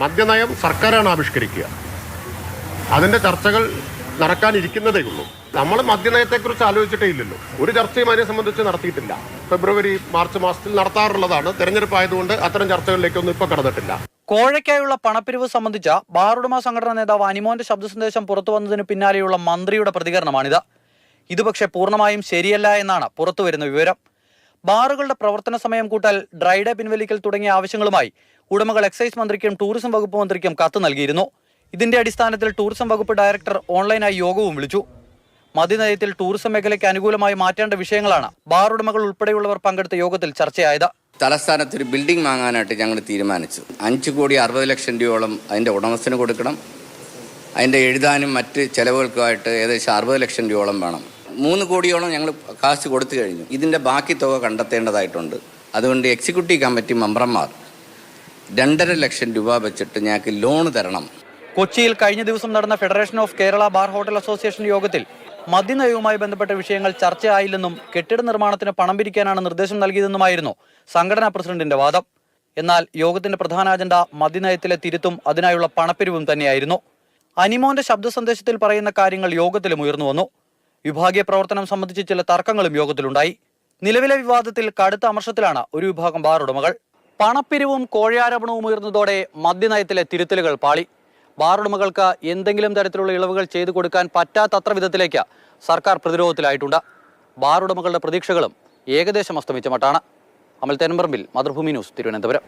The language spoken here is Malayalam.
മദ്യനയം സർക്കാരാണ് ആവിഷ്കരിക്കുക. അതിന്റെ ചർച്ചകൾ നടക്കാനിരിക്കുന്നതേ ഉള്ളൂ. നമ്മൾ മദ്യനയത്തെക്കുറിച്ച് ആലോചിച്ചിട്ടേ ഇല്ലല്ലോ. ഒരു ചർച്ചയും അതിനെ സംബന്ധിച്ച് നടത്തിയിട്ടില്ല. ഫെബ്രുവരി മാർച്ച് മാസത്തിൽ നടത്താറുള്ളതാണ്. തെരഞ്ഞെടുപ്പ് ആയതുകൊണ്ട് അത്തരം ചർച്ചകളിലേക്കൊന്നും ഇപ്പോൾ കടന്നിട്ടില്ല. കോഴയ്ക്കായുള്ള പണപ്പിരിവ് സംബന്ധിച്ച ബാറുടമ സംഘടനാ നേതാവ് അനിമോന്റെ ശബ്ദ സന്ദേശം പുറത്തു വന്നതിന് പിന്നാലെയുള്ള മന്ത്രിയുടെ പ്രതികരണമാണിത്. ഇത് പക്ഷേ പൂർണമായും ശരിയല്ല എന്നാണ് പുറത്തുവരുന്ന വിവരം. ബാറുകളുടെ പ്രവർത്തന സമയം കൂട്ടാൽ ഡ്രൈഡേ പിൻവലിക്കൽ തുടങ്ങിയ ആവശ്യങ്ങളുമായി ഉടമകൾ എക്സൈസ് മന്ത്രിക്കും ടൂറിസം വകുപ്പ് മന്ത്രിക്കും കത്ത് നൽകിയിരുന്നു. ഇതിന്റെ അടിസ്ഥാനത്തിൽ ടൂറിസം വകുപ്പ് ഡയറക്ടർ ഓൺലൈനായി യോഗവും വിളിച്ചു. മദ്യനയത്തിൽ ടൂറിസം മേഖലയ്ക്ക് അനുകൂലമായി മാറ്റേണ്ട വിഷയങ്ങളാണ് ബാർ ഉടമകൾ ഉൾപ്പെടെയുള്ളവർ പങ്കെടുത്ത യോഗത്തിൽ ചർച്ചയായത്. തലസ്ഥാനത്ത് ഒരു ബിൽഡിംഗ് വാങ്ങാനായിട്ട് ഞങ്ങൾ തീരുമാനിച്ചു. അഞ്ച് കോടി അറുപത് ലക്ഷം രൂപയോളം അതിന്റെ ഉടമസ്ഥന് കൊടുക്കണം. അതിന്റെ എഴുതാനും മറ്റ് ചെലവുകൾക്കുമായിട്ട് ഏകദേശം അറുപത് ലക്ഷം രൂപയോളം വേണം. മൂന്ന് കോടിയോളം ഞങ്ങൾ കാശ് കൊടുത്തു കഴിഞ്ഞു. ഇതിന്റെ ബാക്കി തുക കണ്ടെത്തേണ്ടതായിട്ടുണ്ട്. അതുകൊണ്ട് എക്സിക്യൂട്ടീവ് കമ്മിറ്റി മെമ്പർമാർ രണ്ടര ലക്ഷം രൂപ വെച്ചിട്ട് ഞങ്ങൾക്ക് ലോൺ തരണം. കൊച്ചിയിൽ കഴിഞ്ഞ ദിവസം നടന്ന federation of Kerala bar hotel association യോഗത്തിൽ മദ്യനയവുമായി ബന്ധപ്പെട്ട വിഷയങ്ങൾ ചർച്ചയായില്ലെന്നും കെട്ടിട നിർമ്മാണത്തിന് പണം പിരിക്കാനാണ് നിർദ്ദേശം നൽകിയതെന്നുമായിരുന്നു സംഘടനാ പ്രസിഡന്റിന്റെ വാദം. എന്നാൽ യോഗത്തിന്റെ പ്രധാന അജണ്ട മദ്യനയത്തിലെ തിരുത്തും അതിനായുള്ള പണപ്പിരിവും തന്നെയായിരുന്നു. അനിമോന്റെ ശബ്ദ സന്ദേശത്തിൽ പറയുന്ന കാര്യങ്ങൾ യോഗത്തിലും ഉയർന്നു വന്നു. വിഭാഗീയ പ്രവർത്തനം സംബന്ധിച്ച് ചില തർക്കങ്ങളും യോഗത്തിലുണ്ടായി. നിലവിലെ വിവാദത്തിൽ കടുത്ത അമർഷത്തിലാണ് ഒരു വിഭാഗം ബാർ ഉടമകൾ. പണപ്പിരിവും കോഴയാരോപണവും ഉയർന്നതോടെ മദ്യനയത്തിലെ തിരുത്തലുകൾ പാളി. ബാർ ഉടമകൾക്ക് എന്തെങ്കിലും തരത്തിലുള്ള ഇളവുകൾ ചെയ്തു കൊടുക്കാൻ പറ്റാത്തത്ര വിധത്തിലേക്ക് സർക്കാർ പ്രതിരോധത്തിലായിട്ടുണ്ട്. ബാർ ഉടമകളുടെ പ്രതീക്ഷകളും ഏകദേശം അസ്തമിച്ച മട്ടാണ്. അമൽ തെൻപറമ്പിൽ മാതൃഭൂമി ന്യൂസ് തിരുവനന്തപുരം.